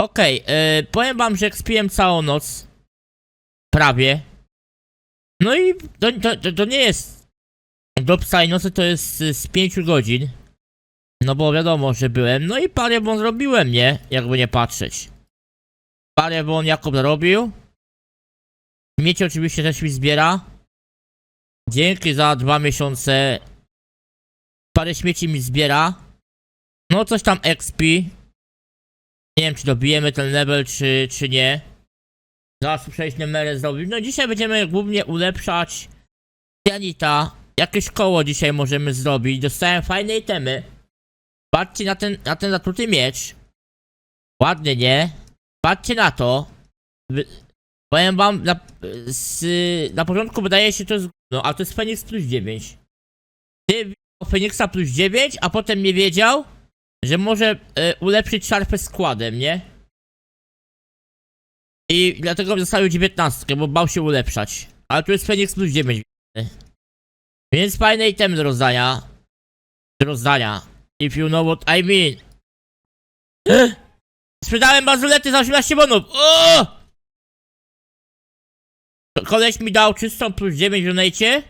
Okej, e, powiem wam, że jak spiłem całą noc, prawie, no i to, to, to, nie jest do psaj nocy, to jest z 5 godzin, no bo wiadomo, że byłem, no i parę bon zrobiłem, nie? Jakby nie patrzeć. Parę bon Jakub zrobił. Miecie oczywiście też mi zbiera. Dzięki za dwa miesiące. Parę śmieci mi zbiera. No coś tam XP. Nie wiem czy dobijemy ten level czy, czy nie. Zaraz przejść numerę zrobić. No dzisiaj będziemy głównie ulepszać Janita. Jakieś koło dzisiaj możemy zrobić. Dostałem fajne itemy. Patrzcie na ten, na ten zatruty miecz. Ładnie, nie? Patrzcie na to. Powiem wam, na, z, na początku wydaje się to jest, no, ale to jest Fenix plus 9. Ty widział Feniksa plus 9, a potem nie wiedział, że może e, ulepszyć szarfę składem, nie? I dlatego zostawił 19, bo bał się ulepszać. Ale tu jest Fenix plus 9. Więc fajne itemy do rozdania. Do rozdania. If you know what I mean. Sprzedałem bazulety za 18 bonów. O! Koleś mi dał czystą plus 9 w donate.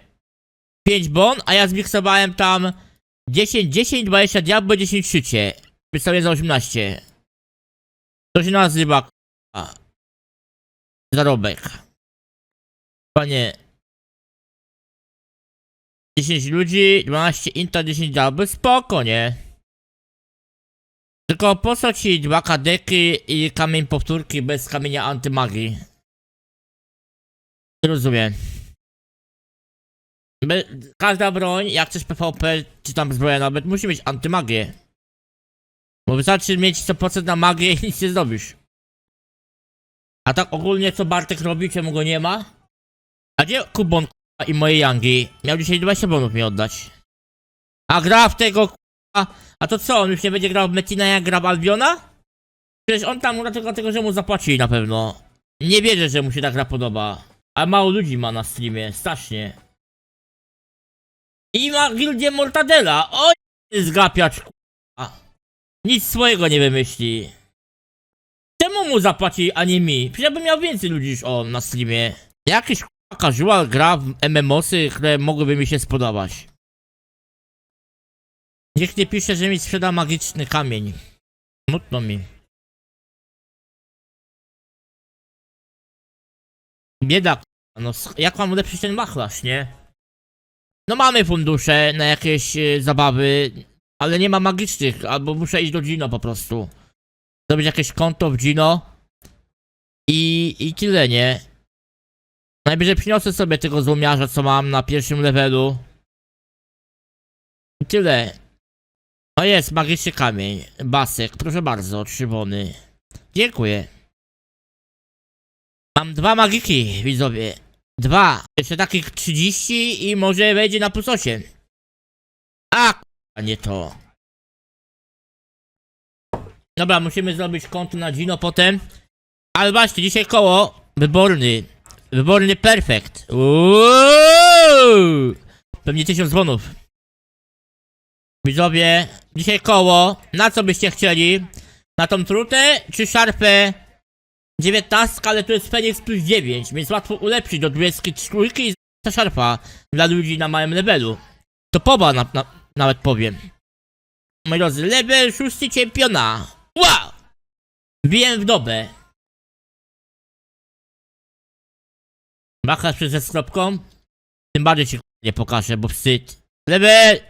5 bon, a ja zmiksowałem tam 10, 10, 20 diabło, 10 szycie. Przedstawię za 18. To się nazywa k***a. zarobek. Panie. 10 ludzi, 12 inta, 10 diabły, spoko, nie? Tylko po co ci dwa kadeki i kamień powtórki bez kamienia antymagii? Rozumiem. Każda broń, jak chcesz PvP, czy tam zbroja nawet, musi mieć antymagię. Bo wystarczy mieć 100% na magię i nic nie zrobisz. A tak ogólnie co Bartek robi, czemu go nie ma? A gdzie Kubon i moje Yangi? Miał dzisiaj 20 bonów mi oddać. A gra w tego a to co, on już nie będzie grał w Metina jak gra w Albiona? Przecież on tam tylko dlatego, że mu zapłacili na pewno. Nie wierzę, że mu się ta gra podoba. A mało ludzi ma na streamie, strasznie. I ma gildię Mortadela. O, zgapiacz, k***a. Nic swojego nie wymyśli. Czemu mu zapłaci, a nie mi? Przecież bym miał więcej ludzi niż on na streamie. Jakiś k***a casual gra w MMOsy, które mogłyby mi się spodobać. Niech nie pisze, że mi sprzeda magiczny kamień. Smutno mi. Bieda, no jak mam ulepszyć ten wachlarz, nie? No mamy fundusze na jakieś e, zabawy, ale nie ma magicznych, albo muszę iść do Gino po prostu. Zrobić jakieś konto w Gino i, i tyle, nie? Najwyżej przyniosę sobie tego złomiarza, co mam na pierwszym levelu. I tyle. O jest, magiczny kamień. Basek, proszę bardzo, bony. Dziękuję. Mam dwa magiki, widzowie. Dwa. Jeszcze takich 30 i może wejdzie na plus 8. A, k***a, nie to. Dobra, musimy zrobić konto na Gino potem. Ale właśnie, dzisiaj koło wyborny. Wyborny perfekt. Uuuu! Pewnie 1000 dzwonów. Widzowie, dzisiaj koło. Na co byście chcieli? Na tą trutę czy szarpę 19, ale to jest Fenix plus 9, więc łatwo ulepszyć do 23 i ta szarpa dla ludzi na małym levelu. To poba na, na, nawet powiem. Moi drodzy, level 6 czempiona. Wow! Wbiłem w dobę. Machasz przez ze stropką? Tym bardziej ci nie pokażę, bo wstyd. Level!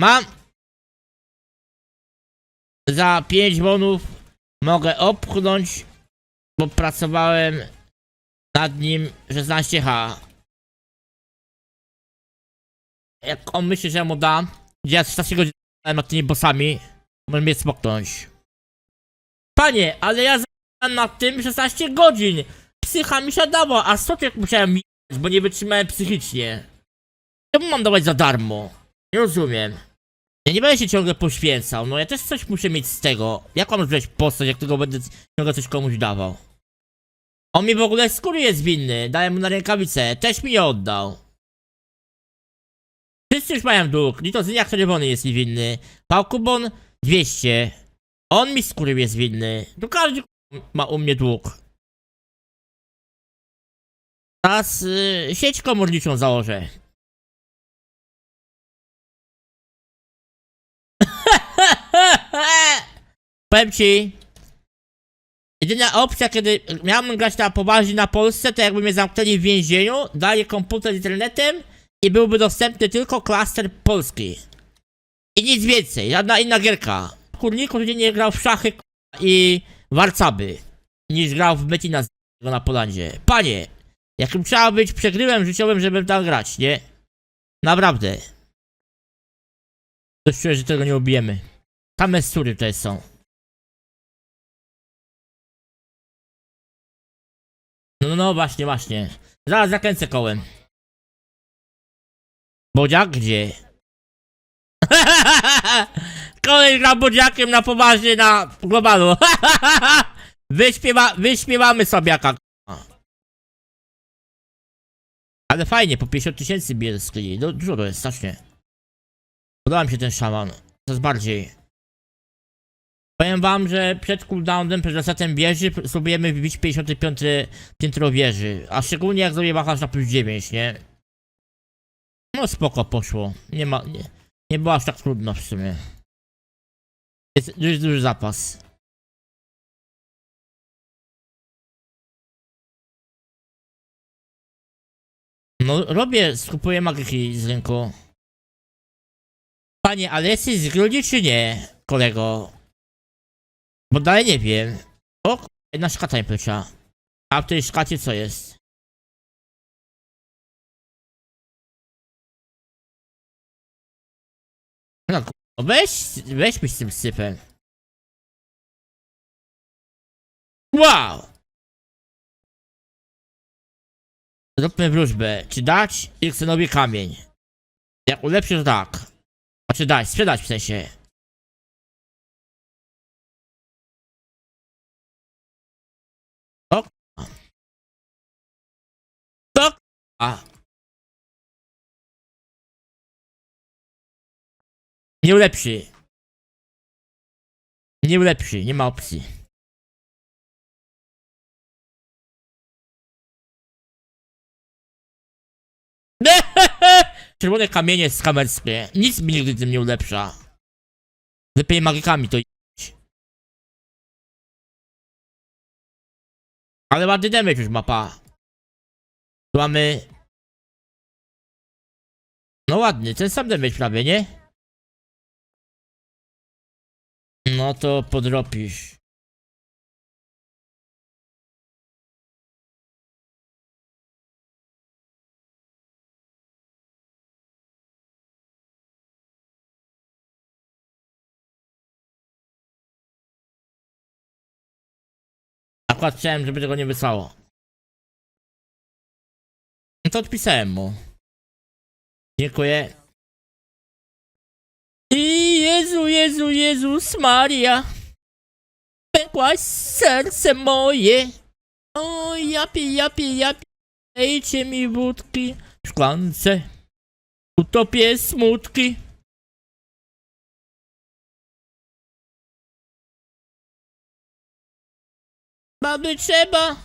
Mam! Za 5 bonów mogę opchnąć, bo pracowałem nad nim 16H. Jak on myśli, że mu dam, gdzie ja 16 godzin nad tymi bossami, może mnie smoknąć. Panie, ale ja nad tym 16 godzin. Psycha mi się dała, a soczek musiałem mi bo nie wytrzymałem psychicznie. Czemu mam dawać za darmo? Nie rozumiem. Ja nie będę się ciągle poświęcał, no ja też coś muszę mieć z tego. Jak mam wziąć postać, jak tylko będę ciągle coś komuś dawał? On mi w ogóle skóry jest winny, dałem mu na rękawicę, też mi nie oddał. Wszyscy już mają dług, Lito Zyniak Czerwony jest mi winny. Pałkubon 200. On mi skóry jest winny. To każdy ma u mnie dług. Teraz y, sieć komorniczą założę. Powiem ci, jedyna opcja, kiedy miałbym grać na poważnie na Polsce, to jakby mnie zamknęli w więzieniu, dali komputer z internetem i byłby dostępny tylko klaster polski. I nic więcej, żadna inna gierka. Kurniku codziennie grał w szachy i warcaby, niż grał w Metina z na Polandzie. Panie, jakim trzeba być przegrywem życiowym, żeby tam grać, nie? Naprawdę. To czuję, że tego nie ubijemy. Same sury tutaj są. No, no, no, właśnie, właśnie. Zaraz zakręcę kołem. Bodziak gdzie? Kolej gra bodziakiem na poważnie na globalu. Wyśpiewa, wyśpiewamy sobie jaka Ale fajnie, po 50 tysięcy screeni. No, dużo to jest, strasznie. Podoba mi się ten szaman. Coraz bardziej. Powiem wam, że przed cooldownem, przed resetem wieży spróbujemy wbić 55 piętro wieży. A szczególnie jak zrobię wachlarz na plus 9, nie? No spoko poszło. Nie ma... Nie, nie było aż tak trudno w sumie. Jest dość duży zapas. No robię, skupuję magiki z rynku. Panie, ale jesteś z grudzi czy nie, kolego? Bo dalej nie wiem. O, jedna szkata mi plecia. A w tej szkacie co jest? No, k- no weź, weź mi z tym sypem. Wow! Zróbmy wróżbę. Czy dać Ilksenowi kamień? Jak ulepszysz, tak. A czy dać? Sprzedać w sensie. K***a. Nie ulepszy. Nie ulepszy, nie ma opcji. Czerwone kamienie skamerskie. Nic mi nigdy tym nie ulepsza. Lepiej magikami to iść. Ale ładny damage już mapa. Tu mamy... No ładny, ten sam damage prawie, nie? No to podropisz. Akurat chciałem, żeby tego nie wysłało. No to odpisałem mu. Dziękuję. I Jezu, Jezu, Jezus Maria. Pękłaś serce moje. O, japie, japie, japie. Dejcie mi wódki w szklance. Utopię smutki. Mamy trzeba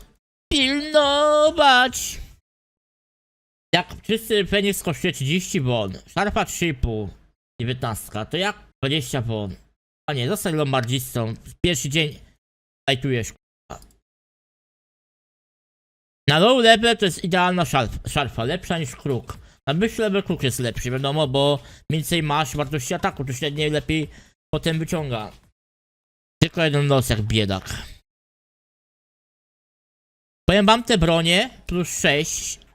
pilnować. Jak wszyscy Feniks kosztuje 30 won, szarfa 3,5, 19, to jak 20 won? A nie, zostań lombardzistą. Pierwszy dzień lajtujesz. Na low level to jest idealna szarf, szarfa, lepsza niż kruk. Na wyższy level kruk jest lepszy, wiadomo, bo więcej masz wartości ataku, to średniej lepiej potem wyciąga. Tylko jeden los jak biedak. Powiem wam te bronie plus 6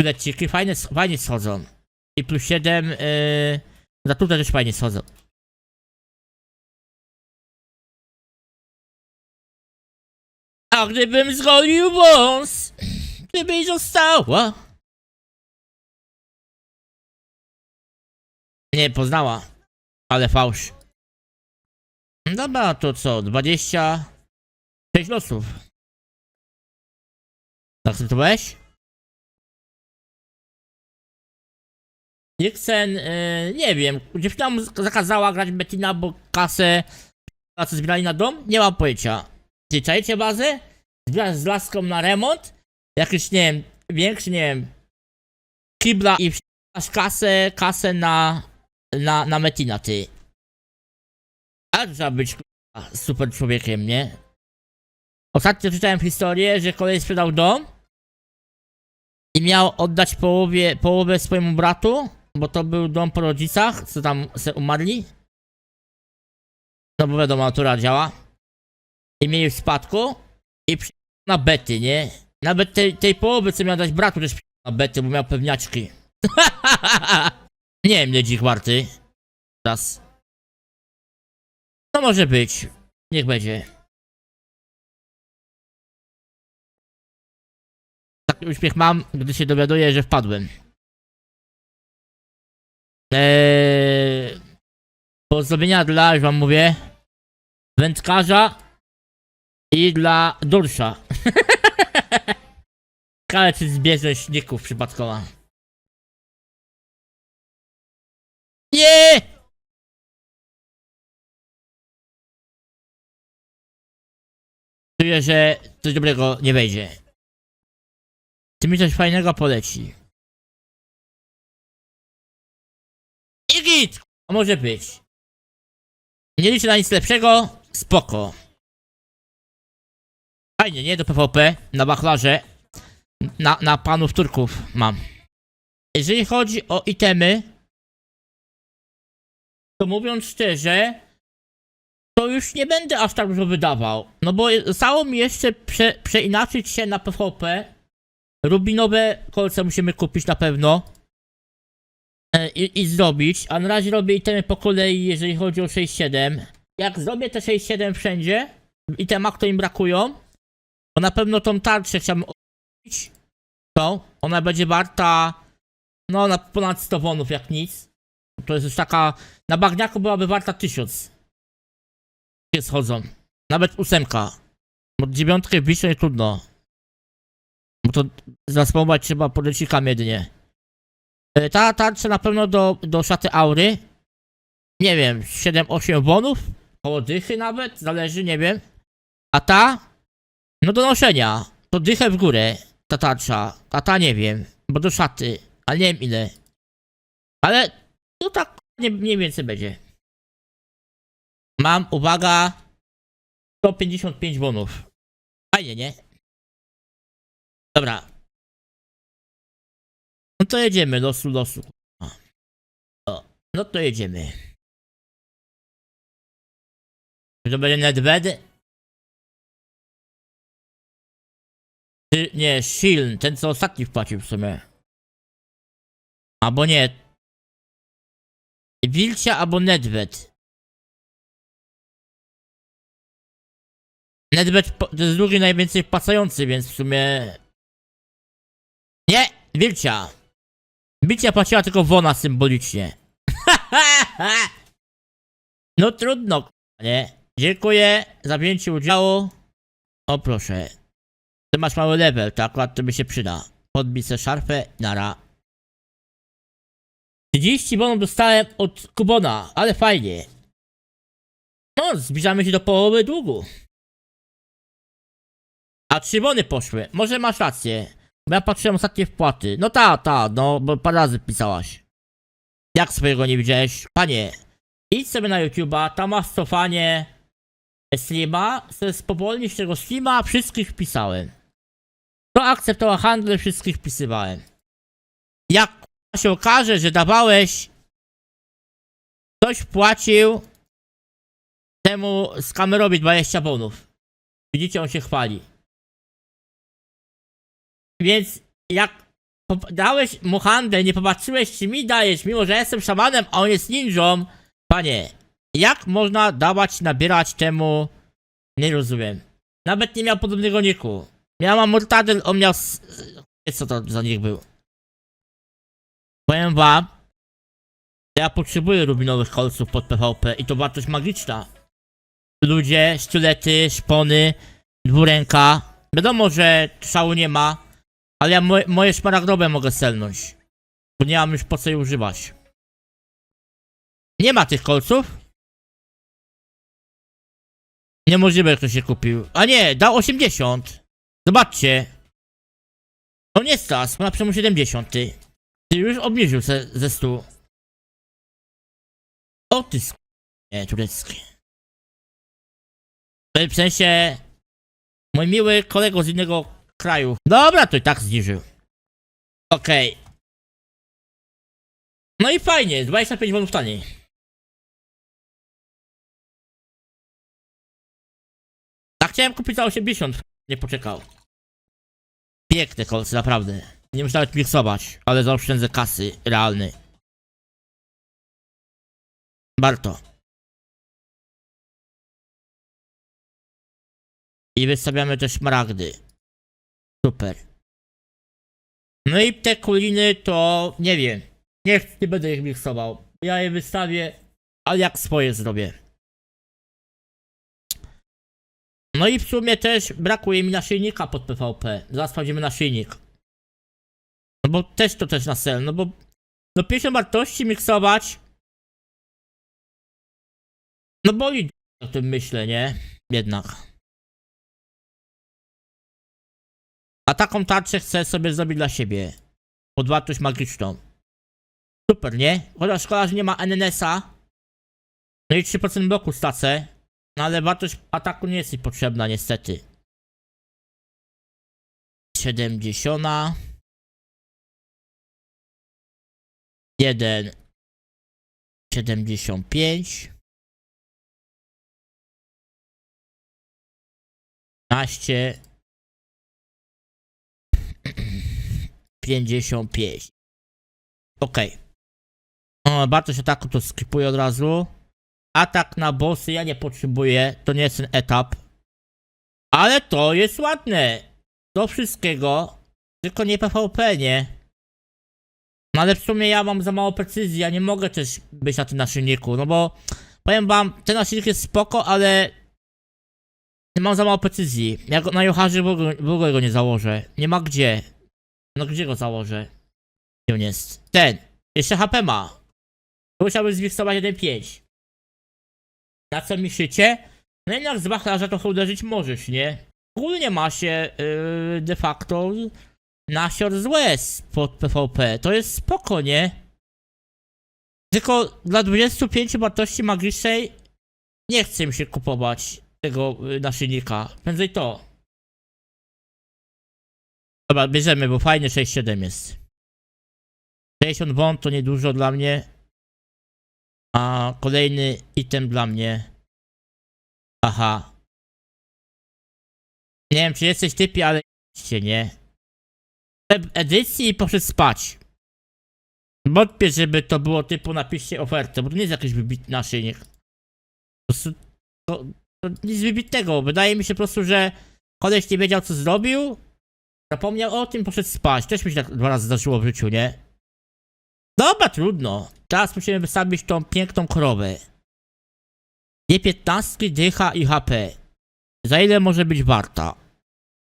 Leciki fajnie, fajnie schodzą. I plus 7 yy, za tutaj też fajnie schodzą. A gdybym zgolił wąs, gdybyś została. Nie poznała, ale fałsz. Dobra, to co? 26 losów. Zaakceptowałeś? Nixen, e, nie wiem, dziewczyna mu zakazała grać Bettina, bo kasę, kasę zbierali na dom? Nie mam pojęcia. Czy bazę? Zbierasz z laską na remont? Jakiś, nie wiem, większy, nie wiem, kibla i masz kasę, kasę na, na, na Metina, ty. Ale trzeba być super człowiekiem, nie? Ostatnio czytałem historię, że kolej sprzedał dom i miał oddać połowie, połowę swojemu bratu, bo to był dom po rodzicach, co tam se umarli. No bo wiadomo, natura działa. I mieli w spadku i przy... na bety, nie? Nawet tej, tej połowy, co miał dać bratu, też przy... na bety, bo miał pewniaczki. nie wiem, ile dzik warty. Teraz. No może być. Niech będzie. Taki uśmiech mam, gdy się dowiaduję, że wpadłem. Eee, pozdrowienia dla, już wam mówię, wędkarza i dla Dursza. Ciekawe, czy zbierze śniegów przypadkowa. Nie! Czuję, że coś dobrego nie wejdzie. Czy mi coś fajnego poleci? Git! A może być. Nie liczę na nic lepszego. Spoko. Fajnie, nie? Do PvP. Na wachlarze. Na, na panów Turków mam. Jeżeli chodzi o itemy, to mówiąc szczerze, to już nie będę aż tak dużo wydawał. No bo zostało mi jeszcze prze, przeinaczyć się na PvP. Rubinowe kolce musimy kupić na pewno. I, I zrobić. A na razie robię itemy po kolei, jeżeli chodzi o 6-7. Jak zrobię te 6-7 wszędzie, itemach, to im brakują, to na pewno tą tarczę chciałbym odrobić. Tą. Ona będzie warta no na ponad 100 wonów jak nic. To jest już taka... Na bagniaku byłaby warta 1000. Się schodzą. Nawet ósemka. Bo dziewiątkę wbić to nie trudno. Bo to zaspomować trzeba podlecikami jedynie. E, Ta tarcza na pewno do, do szaty aury. Nie wiem, 7-8 wonów. Koło dychy nawet, zależy, nie wiem. A ta? No do noszenia. To dychę w górę. Ta tarcza. A ta nie wiem. Bo do szaty. Ale nie wiem ile. Ale no tak nie, mniej więcej będzie. Mam, uwaga, 155 wonów. Fajnie, nie? Dobra. No to jedziemy, losu, losu. O, no to jedziemy. To będzie Nedved? Czy, nie, Shiln, ten co ostatni wpłacił w sumie. Albo nie. Wilcia albo Nedved. Nedved to jest drugi najwięcej wpłacający, więc w sumie... Nie! Wilcia! Wilcia płaciła tylko Wona symbolicznie. no trudno, nie? Dziękuję za wzięcie udziału. O proszę. Ty masz mały level, to akurat to by się przyda. Podbij se szarfę, nara. 30 bonów dostałem od Kubona, ale fajnie. No, zbliżamy się do połowy długu. A trzy bony poszły. Może masz rację. Ja patrzyłem ostatnie wpłaty. No ta, ta, no, bo parę razy pisałaś. Jak swojego nie widziałeś? Panie, idź sobie na YouTube'a, tam masz cofanie streama, sobie spowolnisz tego streama, wszystkich wpisałem. To akceptował handel, wszystkich wpisywałem. Jak się okaże, że dawałeś, ktoś płacił temu skamerowi 20 bonów. Widzicie, on się chwali. Więc jak dałeś mu handel, nie popatrzyłeś, czy mi dajesz, mimo że jestem szamanem, a on jest ninją, panie, jak można dawać, nabierać temu, nie rozumiem. Nawet nie miał podobnego niku. Miała Mortadel, on miał, s- co to za nich był. Powiem wam, ja potrzebuję rubinowych kolców pod PvP i to wartość magiczna. Ludzie, sztylety, szpony, dwuręka. Wiadomo, że szału nie ma, ale ja moje, moje szmaragdowe mogę selnąć. Bo nie mam już po co je używać. Nie ma tych kolców? Niemożliwe, kto się kupił. A nie, dał 80. Zobaczcie. To nie stas, na przemu 70. Ty już obniżył se, ze 100. O ty sk... Nie, turecki. W sensie... Mój miły kolego z innego kraju. Dobra, to i tak zniżył. Okej. No i fajnie, 25 wonów taniej. A chciałem kupić za 80, nie poczekał. Piękne kolce, naprawdę. Nie muszę nawet miksować, ale zaoszczędzę kasy, realny. Warto. I wystawiamy też szmaragdy. Super. No i te kuliny to nie wiem. Nie, nie będę ich miksował. Ja je wystawię, ale jak swoje zrobię. No i w sumie też brakuje mi naszyjnika pod PvP. Zaraz sprawdzimy naszyjnik. No bo też to też na sel, no bo no 50 wartości miksować. No boli o tym myślę, nie? Jednak. A taką tarczę chcę sobie zrobić dla siebie. Pod wartość magiczną. Super, nie? Chociaż szkoda, że nie ma NNS-a. No i 3% bloku stacę. No ale wartość ataku nie jest mi potrzebna niestety. 70. 1. 75. 15. 55. Okej. Okay. Wartość ataku to skipuję od razu. Atak na bossy ja nie potrzebuję, to nie jest ten etap. Ale to jest ładne. Do wszystkiego, tylko nie PvP, nie? No ale w sumie ja mam za mało precyzji, ja nie mogę też być na tym naszyjniku, no bo powiem wam, ten naszyjnik jest spoko, ale mam za mało precyzji. Ja na ogóle, w ogóle go nie założę. Nie ma gdzie. No gdzie go założę? Gdzie on jest? Ten. Jeszcze HP ma. Musiałbym zwiksować 1.5. Na co mi szycie? No jednak z wachlarza trochę uderzyć możesz, nie? Ogólnie ma się yy, de facto nasior z łez pod PvP. To jest spoko, nie? Tylko dla 25 wartości magicznej nie chce mi się kupować tego yy, naszyjnika. Prędzej to. Dobra, bierzemy, bo fajnie 6-7 jest. 60 won to niedużo dla mnie. A kolejny item dla mnie. Aha. Nie wiem, czy jesteś typie, ale cię nie. W edycji poszedł spać. Wątpię, żeby to było typu napiszcie ofertę, bo to nie jest jakiś wybitny naszyjnik. Po prostu to, to nic wybitnego. Wydaje mi się po prostu, że koleś nie wiedział co zrobił. Zapomniał o tym, poszedł spać. Też mi się tak dwa razy zdarzyło w życiu, nie? Dobra, trudno. Teraz musimy wystawić tą piękną krowę. Nie 15, dycha i HP. Za ile może być warta?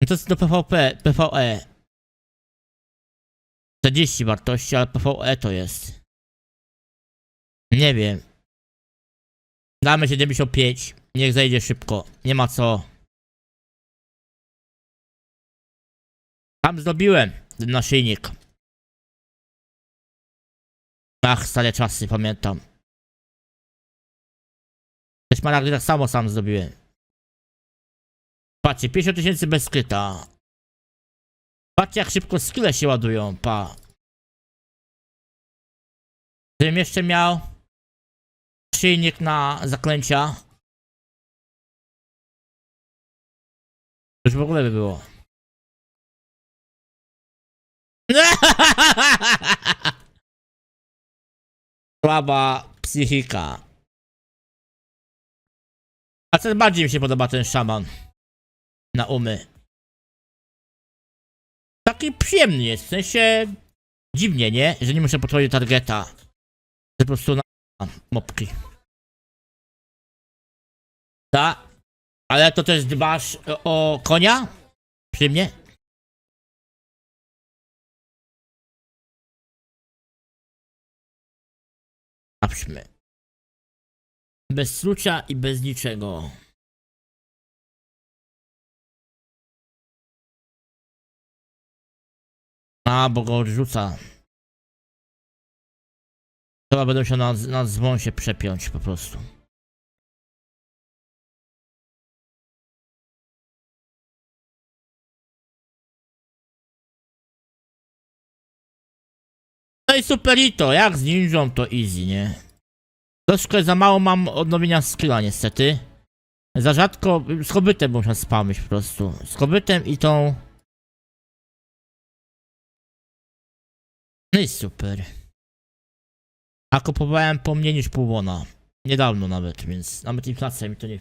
No to jest do PvP, PvE. 40 wartości, ale PvE to jest. Nie wiem. Damy 75. Niech zejdzie szybko. Nie ma co. Tam zrobiłem ten naszyjnik. Ach, stare czasy, pamiętam. Te szmaragdy tak samo sam zrobiłem. Patrzcie, 50 tysięcy bez skryta. Patrzcie jak szybko skille się ładują, pa. Gdybym jeszcze miał silnik na zaklęcia. Już w ogóle by było. Słaba psychika. A co bardziej mi się podoba ten szaman. Na umy. Taki przyjemny jest, w sensie... Dziwnie, nie? Że nie muszę podchodzić targeta. Po prostu na... mopki. Ta. Ale to też dbasz o konia? Przy mnie? Sprawdźmy. Bez trucia i bez niczego. A, bo go odrzuca. Chyba będę musiał na, na dzwon się przepiąć po prostu. I superito, jak z ninją to easy, nie? Troszkę za mało mam odnowienia skilla niestety. Za rzadko, z kobytem muszę spamić po prostu. Z kobytem i tą... No i super. A kupowałem po mniej niż pół wona. Niedawno nawet, więc nawet inflacja mi to nie...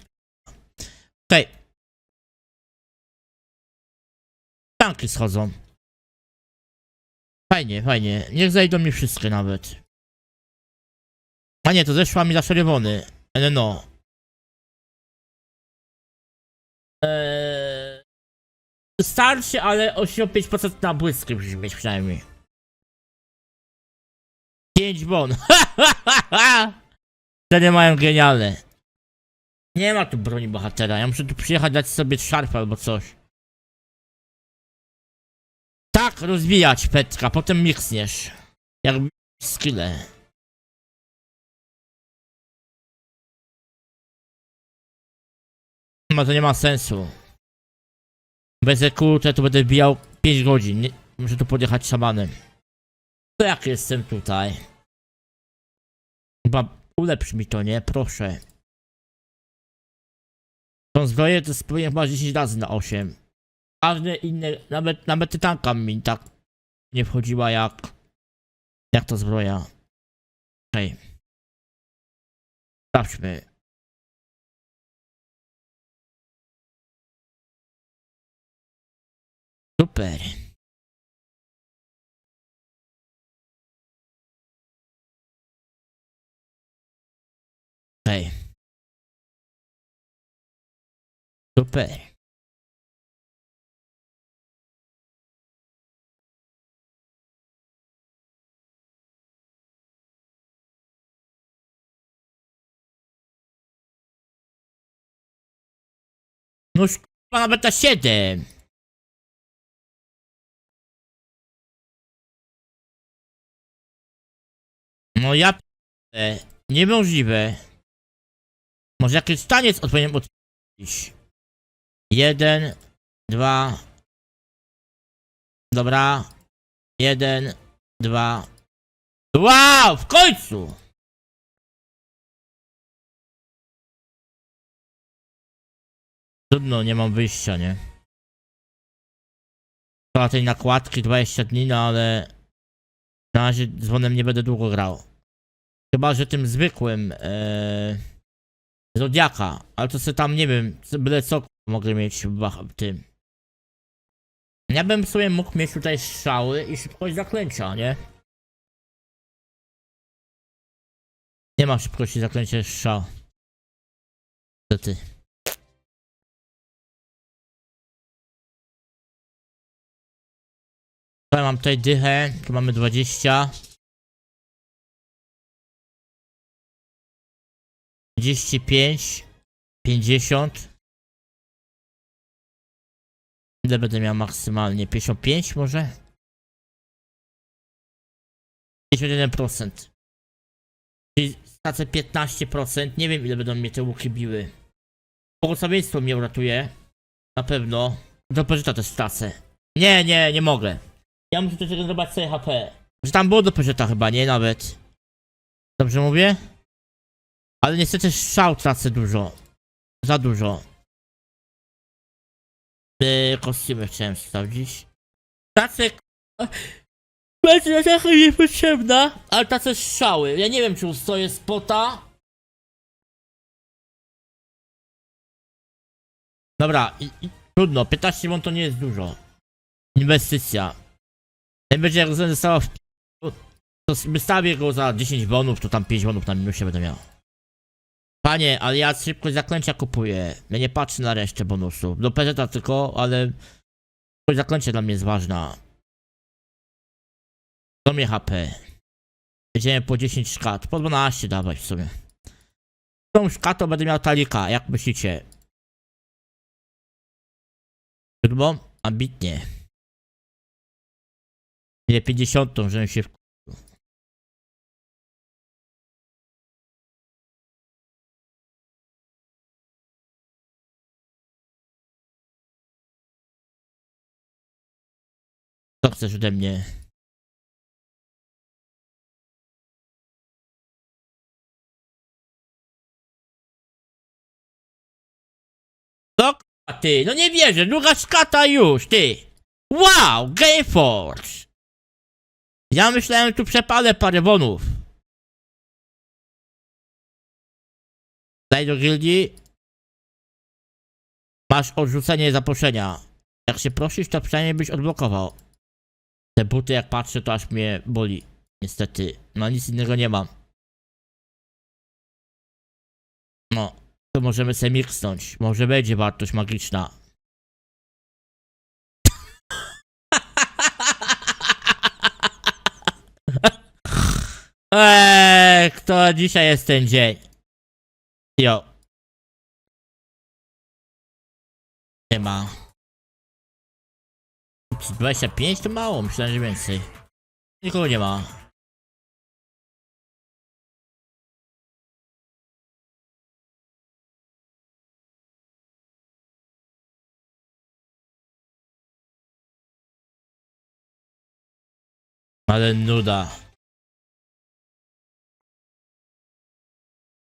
Okej. Tanki schodzą. Fajnie, fajnie. Niech zejdą mi wszystkie nawet. A nie, to zeszła mi za czerwony. Ale no. Eee... Starszy, ale 85% na błyski musi mieć przynajmniej. 5 bon. Wtedy mają genialne. Nie ma tu broni bohatera. Ja muszę tu przyjechać dać sobie szarf albo coś. Tak, rozwijać Petka, potem miksniesz. Jak skille. No to nie ma sensu. Bez EQ to, będę wbijał 5 godzin. Nie, muszę tu podjechać szamanem. To jak jestem tutaj? Chyba ulepsz mi to, nie? Proszę. Tą zbroję to spróbuję chyba 10 razy na 8. Każde inne, nawet, nawet tytanka mi tak nie wchodziła jak... Jak to zbroja. Okej. Sprawdźmy. Super. Okej. Super. No k***a, nawet na 7. No ja p***e. Niemożliwe. Może jakiś taniec odpowiednio odpić. Jeden, dwa. Dobra. Jeden, dwa. Wow! W końcu! Trudno, nie mam wyjścia, nie? Chyba tej nakładki 20 dni, no ale... Na razie dzwonem nie będę długo grał. Chyba, że tym zwykłym ee, Zodiaka, ale to sobie tam nie wiem, byle co mogę mieć w tym. Ja bym sobie mógł mieć tutaj strzały i szybkość zaklęcia, nie? Nie ma szybkości zaklęcia strzał. Niestety. Ja mam tutaj dychę, tu mamy 20. 35, 50. Ile będę miał maksymalnie? 55 może? 51%. Czyli stracę 15%. Nie wiem ile będą mnie te łuki biły. Błogosławieństwo mnie uratuje. Na pewno. Do pożyta też stracę. Nie, nie, nie mogę. Ja muszę też zregenerować sobie HP. Że tam było do pożyta chyba, nie? Nawet. Dobrze mówię? Ale niestety strzał tracę dużo. Za dużo. Yy, kostiumy chciałem sprawdzić. Tracę... Będzie trochę niepotrzebna, ale tracę strzały. Ja nie wiem, czy ustoję spota. Dobra, i, i, trudno. 15 won to nie jest dużo. Inwestycja. Jak będzie jak została w... To wystawię go za 10 bonów, to tam 5 bonów na minusie będę miał. Panie, ale ja szybko zaklęcia kupuję. Ja nie patrzę na resztę bonusów. Do PZ tylko, ale szybkość zaklęcia dla mnie jest ważna. To mnie HP. Jedziemy po 10 szkat. Po 12 dawać w sumie. Tą szkatą będę miał talika, jak myślicie? Turbo? Ambitnie. Nie 50, żebym się w... Co chcesz ode mnie? No k***a, ty, no nie wierzę, druga skata już, ty. Wow, Gameforce. Ja myślałem, tu przepalę parę wonów. Daj do gildii. Masz odrzucenie zaproszenia. Jak się prosisz, to przynajmniej byś odblokował. Te buty, jak patrzę, to aż mnie boli. Niestety. No nic innego nie mam. No, to możemy sobie miksnąć. Może będzie wartość magiczna. Eee, kto dzisiaj jest ten dzień? Jo. Nie ma. Ups, 25 to mało, myślałem, że więcej. Nikogo nie ma. Ale nuda.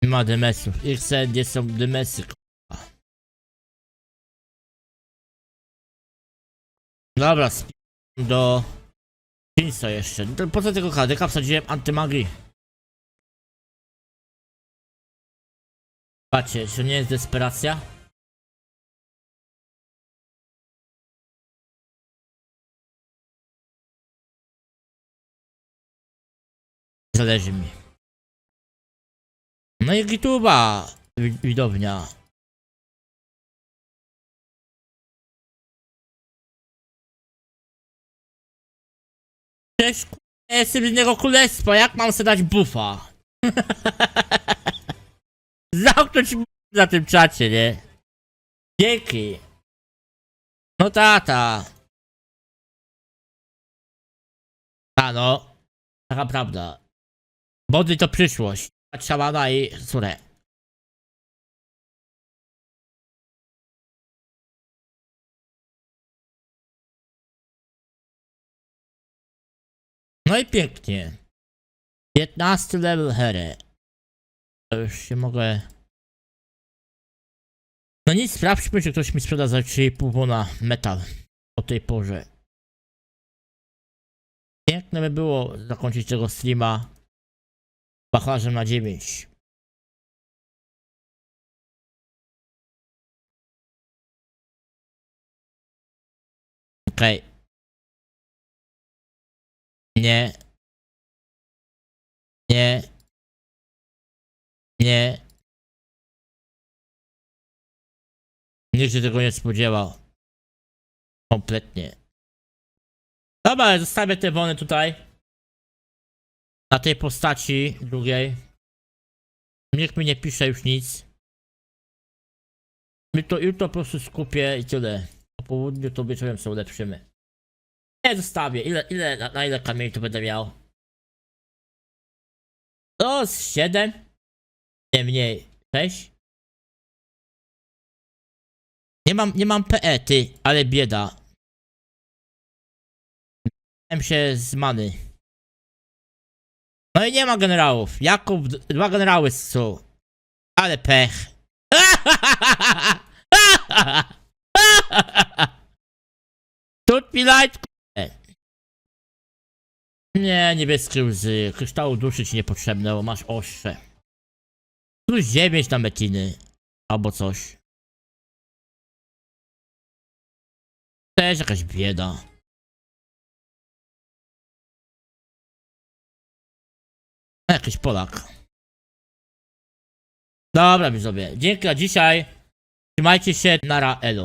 Nie ma demesów. XL gdzie są demesy. k***a. Dobra, do... Pinsa jeszcze. Po co tego KDK wsadziłem antymagii? Patrzcie, czy nie jest desperacja? Zależy mi. No i wi- widownia. Cześć, jestem z innego królestwa, jak mam sobie dać buffa? Zamknąć na tym czacie, nie? Dzięki. No tata. A no, taka prawda. Body to przyszłość. Szamana i surę. No i pięknie. 15 level hery. To już się mogę... No nic, sprawdźmy, czy ktoś mi sprzeda za 3,5 na metal. O tej porze. Piękne by było zakończyć tego streama Wachlarzem na 9. Okej. Nie. Nie. Nie. Nikt się tego nie spodziewał. Kompletnie. Dobra, zostawię te wony tutaj na tej postaci drugiej. Niech mi nie pisze już nic. My to jutro po prostu skupię i tyle. Po południu to wieczorem sobie ulepszymy. Nie zostawię. Ile, ile, na, na ile kamieni to będę miał? O, z 7? Nie mniej. 6? Nie mam, nie mam PE, ty, ale bieda. Miałem się z many. No i nie ma generałów. Jakub, dwa generały są. Ale pech. Tut mi. Nie, niebieskie łzy. Kryształu duszy ci niepotrzebne, bo masz ostrze. Plus 9 na metiny. Albo coś. Też jakaś bieda. Jakiś Polak. Dobra, widzowie. Dzięki za dzisiaj. Trzymajcie się. Nara, elo.